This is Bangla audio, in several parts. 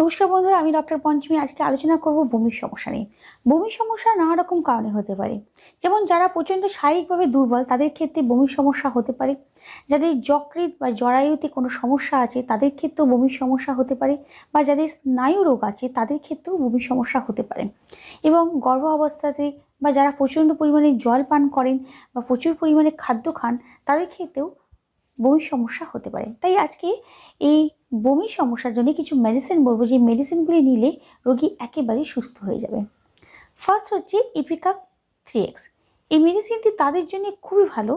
নমস্কার বন্ধুরা, আমি ডক্টর পঞ্চমী। আজকে আলোচনা করব বমির সমস্যা নিয়ে। বমির সমস্যা নানা রকম কারণে হতে পারে। যেমন যারা প্রচণ্ড শারীরিকভাবে দুর্বল, তাদের ক্ষেত্রে বমির সমস্যা হতে পারে। যাদের যকৃৎ বা জরায়ুতে কোনো সমস্যা আছে, তাদের ক্ষেত্রেও বমির সমস্যা হতে পারে। বা যাদের স্নায়ু রোগ আছে, তাদের ক্ষেত্রেও বমির সমস্যা হতে পারে। এবং গর্ভ অবস্থাতে বা যারা প্রচণ্ড পরিমাণে জল পান করেন বা প্রচুর পরিমাণে খাদ্য খান, তাদের ক্ষেত্রেও বমির সমস্যা হতে পারে। তাই আজকে এই বমির সমস্যার জন্য কিছু মেডিসিন বলব, যে মেডিসিনগুলি নিলে রোগী একেবারেই সুস্থ হয়ে যাবে। ফার্স্ট হচ্ছে ইপিকাপ থ্রি এক্স এই মেডিসিনটি তাদের জন্য খুবই ভালো।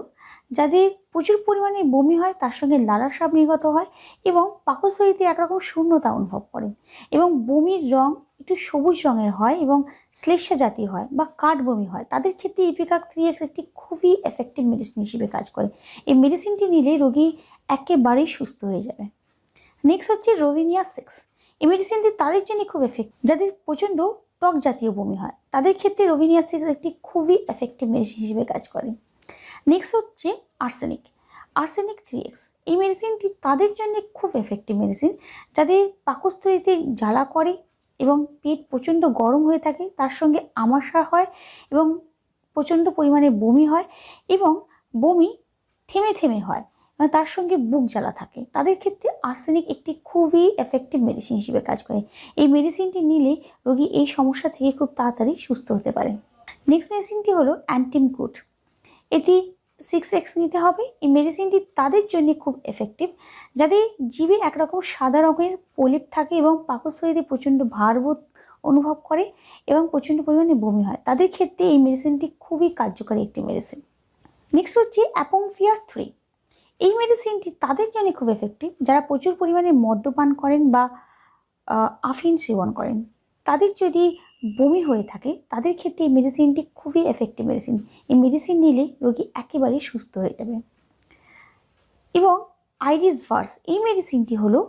যাদের প্রচুর পরিমাণে বমি হয়, তার সঙ্গে লালাসাপ নির্গত হয় এবং পাকস্থলীতে একরকম শূন্যতা অনুভব করেন এবং বমির রং একটু সবুজ রঙের হয় এবং শ্লেষ্মা জাতীয় হয় বা কাঠ বমি হয়। তাদের ক্ষেত্রে ইপিকাক থ্রি এক্স একটি খুবই এফেক্টিভ মেডিসিন হিসেবে কাজ করে। এই মেডিসিনটি নিলে রোগী একেবারেই সুস্থ হয়ে যাবে। নেক্সট হচ্ছে রোভিনিয়া সিক্স এই মেডিসিনটি তাদের জন্য খুব এফেক্ট যাদের প্রচণ্ড টক জাতীয় বমি হয়। তাদের ক্ষেত্রে রোভিনিয়া সিক্স একটি খুবই এফেক্টিভ মেডিসিন হিসেবে কাজ করে। নেক্সট হচ্ছে আর্সেনিক আর্সেনিক থ্রি এক্স এই মেডিসিনটি তাদের জন্য খুব এফেক্টিভ মেডিসিন যাদের পাকস্থলীতে জ্বালা করে এবং পেট প্রচণ্ড গরম হয়ে থাকে, তার সঙ্গে আমাশা হয় এবং প্রচণ্ড পরিমাণে বমি হয় এবং বমি থেমে থেমে হয় মানে তার সঙ্গে বুক জ্বালা থাকে। তাদের ক্ষেত্রে আর্সেনিক একটি খুবই এফেক্টিভ মেডিসিন হিসেবে কাজ করে। এই মেডিসিনটি নিলে রোগী এই সমস্যা থেকে খুব তাড়াতাড়ি সুস্থ হতে পারে। নেক্সট মেডিসিনটি হলো অ্যান্টিমকুট এটি সিক্স এক্স নিতে হবে। এই মেডিসিনটি তাদের জন্য খুব এফেক্টিভ যাদের জিভে একরকম সাদা রঙের পলিপ থাকে এবং পাকস্থলীতে প্রচণ্ড ভারবোধ অনুভব করে এবং প্রচণ্ড পরিমাণে বমি হয়। তাদের ক্ষেত্রে এই মেডিসিনটি খুবই কার্যকরী একটি মেডিসিন নেক্সট হচ্ছে অ্যাপোমফিয়ার থ্রি এই মেডিসিনটি তাদের জন্য খুব এফেক্টিভ যারা প্রচুর পরিমাণে মদ্যপান করেন বা আফিন সেবন করেন। তাদের যদি বমি হয়ে থাকে, তাদের ক্ষেত্রে এই মেডিসিনটি খুবই এফেক্টিভ মেডিসিন এই মেডিসিন নিলে রোগী একেবারেই সুস্থ হয়ে যাবে। এবং আইরিস ভার্স এই মেডিসিনটি হলো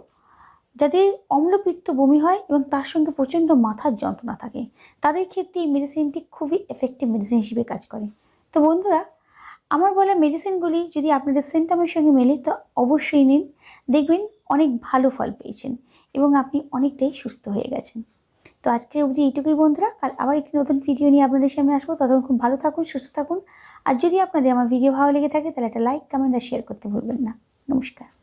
যাদের অম্লপিত্ত বমি হয় এবং তার সঙ্গে প্রচণ্ড মাথার যন্ত্রণা থাকে। তাদের ক্ষেত্রে এই মেডিসিনটি খুবই এফেক্টিভ মেডিসিন হিসেবে কাজ করে। তো বন্ধুরা, আমার বলা মেডিসিনগুলি যদি আপনাদের সিমটমের সঙ্গে মেলে, তো অবশ্যই নিন। দেখবেন অনেক ভালো ফল পেয়েছেন এবং আপনি অনেকটাই সুস্থ হয়ে গেছেন। তো আজকে অবধি এইটুকুই বন্ধুরা। কাল আবার একটি নতুন ভিডিও নিয়ে আপনাদের সামনে আসব। ততক্ষণ খুব ভালো থাকুন, সুস্থ থাকুন। আর যদি আপনাদের আমার ভিডিও ভালো লেগে থাকে, তাহলে একটা লাইক কমেন্ট আর শেয়ার করতে ভুলবেন না। নমস্কার।